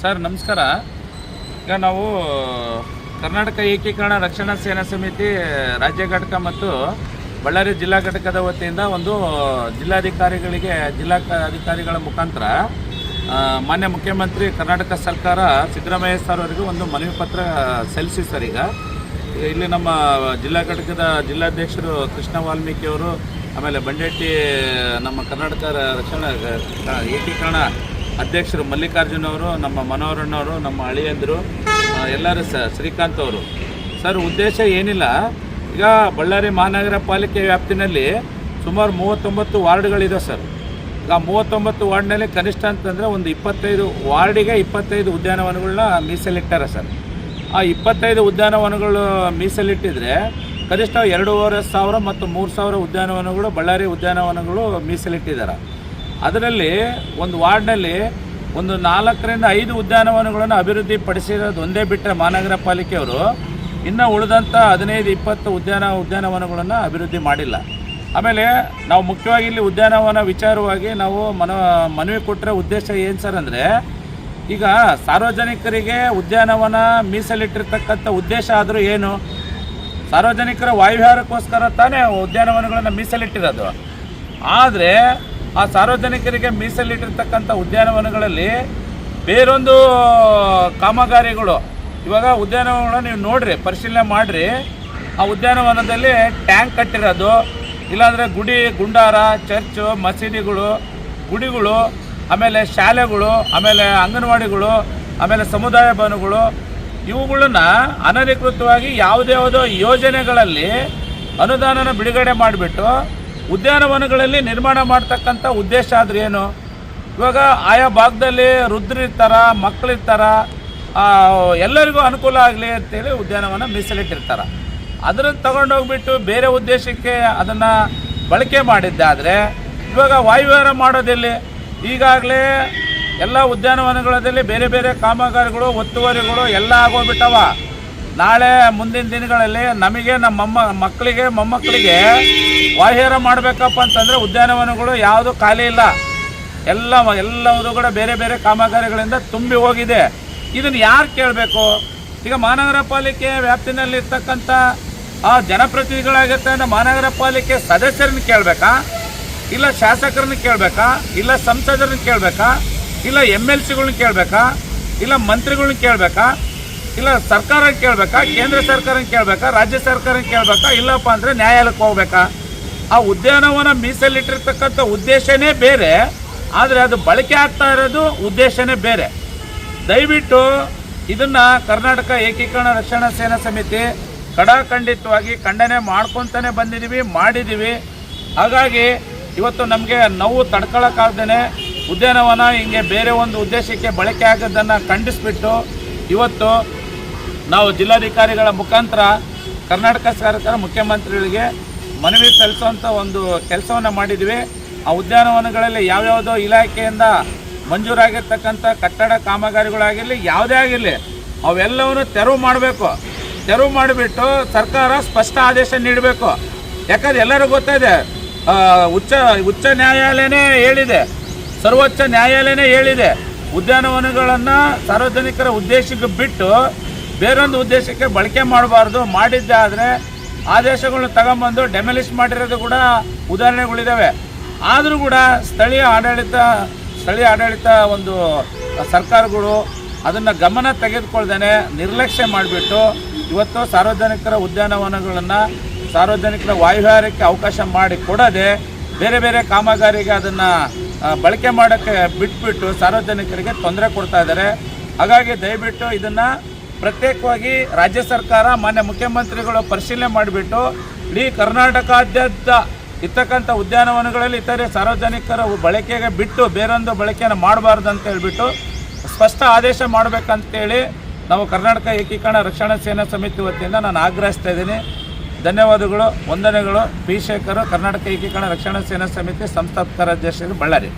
Sir ನಮಸ್ಕಾರ. ಈಗ ನಾವು, ಕರ್ನಾಟಕ ಏಕೀಕರಣ ರಕ್ಷಣಾ ಸೇನಾ ಸಮಿತಿ, ರಾಜ್ಯ ಘಟಕ ಮತ್ತು ಬಳ್ಳಾರಿ ಜಿಲ್ಲಾ ಘಟಕದ ವತಿಯಿಂದ ಒಂದು ಜಿಲ್ಲಾಧಿಕಾರಿಗಳಿಗೆ, ಜಿಲ್ಲಾ ಅಧಿಕಾರಿಗಳ ಮುಖಾಂತರ ಮಾನ್ಯ ಮುಖ್ಯಮಂತ್ರಿ ಕರ್ನಾಟಕ ಸರ್ಕಾರ ಸಿದ್ದರಾಮಯ್ಯ ಸರ್ ಅವರಿಗೆ ಒಂದು ಮನವಿ ಪತ್ರ ಸಲ್ಲಿಸಿ ಸರ್ ಈಗ. ಇಲ್ಲಿ ನಮ್ಮ ಜಿಲ್ಲಾ ಘಟಕದ ಜಿಲ್ಲಾಧ್ಯಕ್ಷರು ಕೃಷ್ಣ ವಾಲ್ಮೀಕಿ ಅವರು ಆಮೇಲೆ ಬಂಡೆಟ್ಟಿ, ನಮ್ಮ ಕರ್ನಾಟಕ ರಕ್ಷಣಾ ಏಕೀಕರಣ ಅಧ್ಯಕ್ಷರು ಮಲ್ಲಿಕಾರ್ಜುನ ಅವರು ನಮ್ಮ ಮನೋಹರಣ್ಣವರು ನಮ್ಮ ಅಳಿಯಂದರು ಆ, ಎಲ್ಲರೂ ಸ ಶ್ರೀಕಾಂತ್ ಅವರು. ಸರ್ ಉದ್ದೇಶ ಏನಿಲ್ಲ. ಈಗ ಬಳ್ಳಾರಿ ಮಹಾನಗರ ಪಾಲಿಕೆ ವ್ಯಾಪ್ತಿನಲ್ಲಿ ಸುಮಾರು ಮೂವತ್ತೊಂಬತ್ತು ವಾರ್ಡ್ಗಳಿದೆ ಸರ್. ಈಗ ಮೂವತ್ತೊಂಬತ್ತು ವಾರ್ಡ್ನಲ್ಲಿ ಕನಿಷ್ಠ ಅಂತಂದರೆ ಒಂದು ಇಪ್ಪತ್ತೈದು ವಾರ್ಡಿಗೆ ಇಪ್ಪತ್ತೈದು ಉದ್ಯಾನವನಗಳನ್ನ ಮೀಸಲಿಟ್ಟಾರೆ ಸರ್. ಆ ಇಪ್ಪತ್ತೈದು ಉದ್ಯಾನವನಗಳು ಮೀಸಲಿಟ್ಟಿದ್ರೆ ಕನಿಷ್ಠ ಎರಡೂವರೆ ಸಾವಿರ ಮತ್ತು ಮೂರು ಸಾವಿರ ಉದ್ಯಾನವನಗಳು ಬಳ್ಳಾರಿ ಉದ್ಯಾನವನಗಳು ಮೀಸಲಿಟ್ಟಿದ್ದಾರೆ ಅದರಲ್ಲಿ ಒಂದು ವಾರ್ಡ್ನಲ್ಲಿ ಒಂದು ನಾಲ್ಕರಿಂದ ಐದು ಉದ್ಯಾನವನಗಳನ್ನು ಅಭಿವೃದ್ಧಿ ಪಡಿಸಿರೋದು ಒಂದೇ ಬಿಟ್ಟರೆ ಮಹಾನಗರ ಪಾಲಿಕೆಯವರು. ಇನ್ನು ಉಳಿದಂಥ ಹದಿನೈದು, ಇಪ್ಪತ್ತು ಉದ್ಯಾನ, ಉದ್ಯಾನವನಗಳನ್ನು ಅಭಿವೃದ್ಧಿ ಮಾಡಿಲ್ಲ. ಆಮೇಲೆ ನಾವು ಮುಖ್ಯವಾಗಿ ಇಲ್ಲಿ ಉದ್ಯಾನವನ ವಿಚಾರವಾಗಿ ನಾವು ಮನ, ಮನವಿ ಕೊಟ್ಟರೆ ಉದ್ದೇಶ ಏನು ಸರ್ ಅಂದರೆ, ಈಗ ಸಾರ್ವಜನಿಕರಿಗೆ ಉದ್ಯಾನವನ ಮೀಸಲಿಟ್ಟಿರ್ತಕ್ಕಂಥ ಉದ್ದೇಶ ಆದರೂ ಏನು? ಸಾರ್ವಜನಿಕರ ವಾಯುವಿಹಾರಕ್ಕೋಸ್ಕರ ತಾನೇ ಉದ್ಯಾನವನಗಳನ್ನು ಮೀಸಲಿಟ್ಟಿರೋದು. ಆದರೆ ಆ ಸಾರ್ವಜನಿಕರಿಗೆ ಮೀಸಲಿಟ್ಟಿರ್ತಕ್ಕಂಥ ಉದ್ಯಾನವನಗಳಲ್ಲಿ ಬೇರೊಂದು ಕಾಮಗಾರಿಗಳು. ಇವಾಗ ಉದ್ಯಾನವನ ನೀವು ನೋಡ್ರಿ, ಪರಿಶೀಲನೆ ಮಾಡಿರಿ. ಆ ಉದ್ಯಾನವನದಲ್ಲಿ ಟ್ಯಾಂಕ್ ಕಟ್ಟಿರೋದು. ಇಲ್ಲಾಂದರೆ ಗುಡಿ, ಗುಂಡಾರ, ಚರ್ಚು, ಮಸೀದಿಗಳು, ಗುಡಿಗಳು, ಆಮೇಲೆ ಶಾಲೆಗಳು, ಆಮೇಲೆ ಅಂಗನವಾಡಿಗಳು, ಆಮೇಲೆ ಸಮುದಾಯ ಭವನಗಳು. ಇವುಗಳನ್ನ ಅನಧಿಕೃತವಾಗಿ ಯಾವುದೇ ಯಾವುದೋ ಯೋಜನೆಗಳಲ್ಲಿ ಅನುದಾನನ ಬಿಡುಗಡೆ ಮಾಡಿಬಿಟ್ಟು ಉದ್ಯಾನವನಗಳಲ್ಲಿ ನಿರ್ಮಾಣ ಮಾಡ್ತಕ್ಕಂಥ ಉದ್ದೇಶ ಆದರೆ ಏನು? ಇವಾಗ ಆಯಾ ಭಾಗದಲ್ಲಿ ವೃದ್ಧರಿರ್ತಾರ ಮಕ್ಕಳಿರ್ತಾರ ಎಲ್ಲರಿಗೂ ಅನುಕೂಲ ಆಗಲಿ ಅಂತೇಳಿ ಉದ್ಯಾನವನ ಮೀಸಲಿಟ್ಟಿರ್ತಾರೆ. ಅದನ್ನು ತಗೊಂಡೋಗ್ಬಿಟ್ಟು ಬೇರೆ ಉದ್ದೇಶಕ್ಕೆ ಅದನ್ನು ಬಳಕೆ ಮಾಡಿದ್ದಾದರೆ ಇವಾಗ ವಾಯುವಿಹಾರ ಮಾಡೋದಿಲ್ಲಿ, ಈಗಾಗಲೇ ಎಲ್ಲ ಉದ್ಯಾನವನಗಳಲ್ಲಿ ಬೇರೆ ಬೇರೆ ಕಾಮಗಾರಿಗಳು, ಒತ್ತುವರಿಗಳು ಎಲ್ಲ ಆಗೋಗ್ಬಿಟ್ಟವ. ನಾಳೆ ಮುಂದಿನ ದಿನಗಳಲ್ಲಿ ನಮಗೆ ನಮ್ಮ ಮಕ್ಕಳಿಗೆ, ಮೊಮ್ಮಕ್ಕಳಿಗೆ ವಾಯುವಿಹಾರ ಮಾಡಬೇಕಪ್ಪ ಅಂತಂದರೆ ಉದ್ಯಾನವನಗಳು ಯಾವುದು ಖಾಲಿ ಇಲ್ಲ. ಎಲ್ಲ ಎಲ್ಲವೂ ಕೂಡ ಬೇರೆ ಬೇರೆ ಕಾಮಗಾರಿಗಳಿಂದ ತುಂಬಿ ಹೋಗಿದೆ. ಇದನ್ನು ಯಾರು ಕೇಳಬೇಕು? ಈಗ ಮಹಾನಗರ ಪಾಲಿಕೆ ವ್ಯಾಪ್ತಿನಲ್ಲಿ ಇರ್ತಕ್ಕಂಥ, ಆ ಜನಪ್ರತಿನಿಧಿಗಳಾಗಿರ್ತಕ್ಕಂಥ ಮಹಾನಗರ ಪಾಲಿಕೆ ಸದಸ್ಯರನ್ನ ಕೇಳಬೇಕಾ? ಇಲ್ಲ ಶಾಸಕರನ್ನ ಕೇಳಬೇಕಾ? ಇಲ್ಲ ಸಂಸದರನ್ನ ಕೇಳಬೇಕಾ? ಇಲ್ಲ ಎಂ ಎಲ್ ಸಿಗಳನ್ನ ಕೇಳಬೇಕಾ? ಇಲ್ಲ ಮಂತ್ರಿಗಳನ್ನ ಕೇಳಬೇಕಾ? ಇಲ್ಲ ಸರ್ಕಾರ ಕೇಳಬೇಕಾ? ಕೇಂದ್ರ ಸರ್ಕಾರ ಕೇಳಬೇಕಾ? ರಾಜ್ಯ ಸರ್ಕಾರ ಕೇಳಬೇಕಾ? ಇಲ್ಲಪ್ಪ ಅಂದರೆ ನ್ಯಾಯಾಲಯಕ್ಕೆ ಹೋಗ್ಬೇಕಾ? ಆ ಉದ್ಯಾನವನ ಮೀಸಲಿಟ್ಟಿರ್ತಕ್ಕಂಥ ಉದ್ದೇಶನೇ ಬೇರೆ, ಆದರೆ ಅದು ಬಳಕೆ ಆಗ್ತಾ ಇರೋದು ಉದ್ದೇಶನೇ ಬೇರೆ. ದಯವಿಟ್ಟು ಇದನ್ನ ಕರ್ನಾಟಕ ಏಕೀಕರಣ ರಕ್ಷಣಾ ಸೇನಾ ಸಮಿತಿ ಕಡಾಖಂಡಿತವಾಗಿ ಖಂಡನೆ ಮಾಡ್ಕೊತಾನೆ ಬಂದಿದ್ದೀವಿ ಮಾಡಿದ್ದೀವಿ ಹಾಗಾಗಿ ಇವತ್ತು ನಮಗೆ ನೋವು ತಡ್ಕೊಳ್ಳೋಕ್ಕಾಗ್ದೇ ಉದ್ಯಾನವನ ಹಿಂಗೆ ಬೇರೆ ಒಂದು ಉದ್ದೇಶಕ್ಕೆ ಬಳಕೆ ಆಗೋದನ್ನು ಖಂಡಿಸ್ಬಿಟ್ಟು ಇವತ್ತು ನಾವು ಜಿಲ್ಲಾಧಿಕಾರಿಗಳ ಮುಖಾಂತರ ಕರ್ನಾಟಕ ಸರ್ಕಾರ ಮುಖ್ಯಮಂತ್ರಿಗಳಿಗೆ ಮನವಿ ಸಲ್ಲಿಸುವಂಥ ಒಂದು ಕೆಲಸವನ್ನು ಮಾಡಿದ್ವಿ. ಆ ಉದ್ಯಾನವನಗಳಲ್ಲಿ ಯಾವ್ಯಾವುದೋ ಇಲಾಖೆಯಿಂದ ಮಂಜೂರಾಗಿರ್ತಕ್ಕಂಥ ಕಟ್ಟಡ ಕಾಮಗಾರಿಗಳಾಗಿರಲಿ, ಯಾವುದೇ ಆಗಿರಲಿ, ಅವೆಲ್ಲವನ್ನು ತೆರವು ಮಾಡಬೇಕು. ತೆರವು ಮಾಡಿಬಿಟ್ಟು ಸರ್ಕಾರ ಸ್ಪಷ್ಟ ಆದೇಶ ನೀಡಬೇಕು. ಯಾಕಂದ್ರೆ ಎಲ್ಲರಿಗೂ ಗೊತ್ತಿದೆ ಉಚ್ಚ ಉಚ್ಚ ನ್ಯಾಯಾಲಯನೇ ಹೇಳಿದೆ, ಸರ್ವೋಚ್ಚ ನ್ಯಾಯಾಲಯನೇ ಹೇಳಿದೆ. ಉದ್ಯಾನವನಗಳನ್ನು ಸಾರ್ವಜನಿಕರ ಉದ್ದೇಶಕ್ಕೆ ಬಿಟ್ಟು ಬೇರೊಂದು ಉದ್ದೇಶಕ್ಕೆ ಬಳಕೆ ಮಾಡಬಾರ್ದು, ಮಾಡಿದ್ದೇ ಆದರೆ ಆದೇಶಗಳನ್ನ ತಗೊಂಬಂದು ಡೆಮಲಿಷ್ ಮಾಡಿರೋದು ಕೂಡ ಉದಾಹರಣೆಗಳಿದ್ದಾವೆ ಆದರೂ ಕೂಡ ಸ್ಥಳೀಯ ಆಡಳಿತ ಸ್ಥಳೀಯ ಆಡಳಿತ ಒಂದು ಸರ್ಕಾರಗಳು ಅದನ್ನು ಗಮನ ತೆಗೆದುಕೊಳ್ದೇನೆ ನಿರ್ಲಕ್ಷ್ಯ ಮಾಡಿಬಿಟ್ಟು ಇವತ್ತು ಸಾರ್ವಜನಿಕರ ಉದ್ಯಾನವನಗಳನ್ನು, ಸಾರ್ವಜನಿಕರ ವಾಯುವಿಹಾರಕ್ಕೆ ಅವಕಾಶ ಮಾಡಿ ಕೊಡದೆ ಬೇರೆ ಬೇರೆ ಕಾಮಗಾರಿಗೆ ಅದನ್ನು ಬಳಕೆ ಮಾಡೋಕ್ಕೆ ಬಿಟ್ಬಿಟ್ಟು ಸಾರ್ವಜನಿಕರಿಗೆ ತೊಂದರೆ ಕೊಡ್ತಾ ಇದ್ದಾರೆ ಹಾಗಾಗಿ ದಯವಿಟ್ಟು ಇದನ್ನು ಪ್ರತ್ಯೇಕವಾಗಿ ರಾಜ್ಯ ಸರ್ಕಾರ ಮಾನ್ಯ ಮುಖ್ಯಮಂತ್ರಿಗಳು ಪರಿಶೀಲನೆ ಮಾಡಿಬಿಟ್ಟು ಇಡೀ ಕರ್ನಾಟಕಾದ್ಯಂತ ಇರ್ತಕ್ಕಂಥ ಉದ್ಯಾನವನಗಳಲ್ಲಿ ಇತರೆ ಸಾರ್ವಜನಿಕರ ಬಳಕೆಗೆ ಬಿಟ್ಟು ಬೇರೊಂದು ಬಳಕೆಯನ್ನು ಮಾಡಬಾರ್ದು ಅಂತ ಹೇಳ್ಬಿಟ್ಟು ಸ್ಪಷ್ಟ ಆದೇಶ ಮಾಡಬೇಕಂತೇಳಿ ನಾವು ಕರ್ನಾಟಕ ಏಕೀಕರಣ ರಕ್ಷಣಾ ಸೇನಾ ಸಮಿತಿ ವತಿಯಿಂದ ನಾನು ಆಗ್ರಹಿಸ್ತಾ ಇದ್ದೀನಿ. ಧನ್ಯವಾದಗಳು, ವಂದನೆಗಳು. ಪಿ ಶೇಖರ್ ಕರ್ನಾಟಕ ಏಕೀಕರಣ ರಕ್ಷಣಾ ಸೇನಾ ಸಮಿತಿ ಸಂಸ್ಥಾಪಕ ಅಧ್ಯಕ್ಷರು ಬಳ್ಳಾರಿ.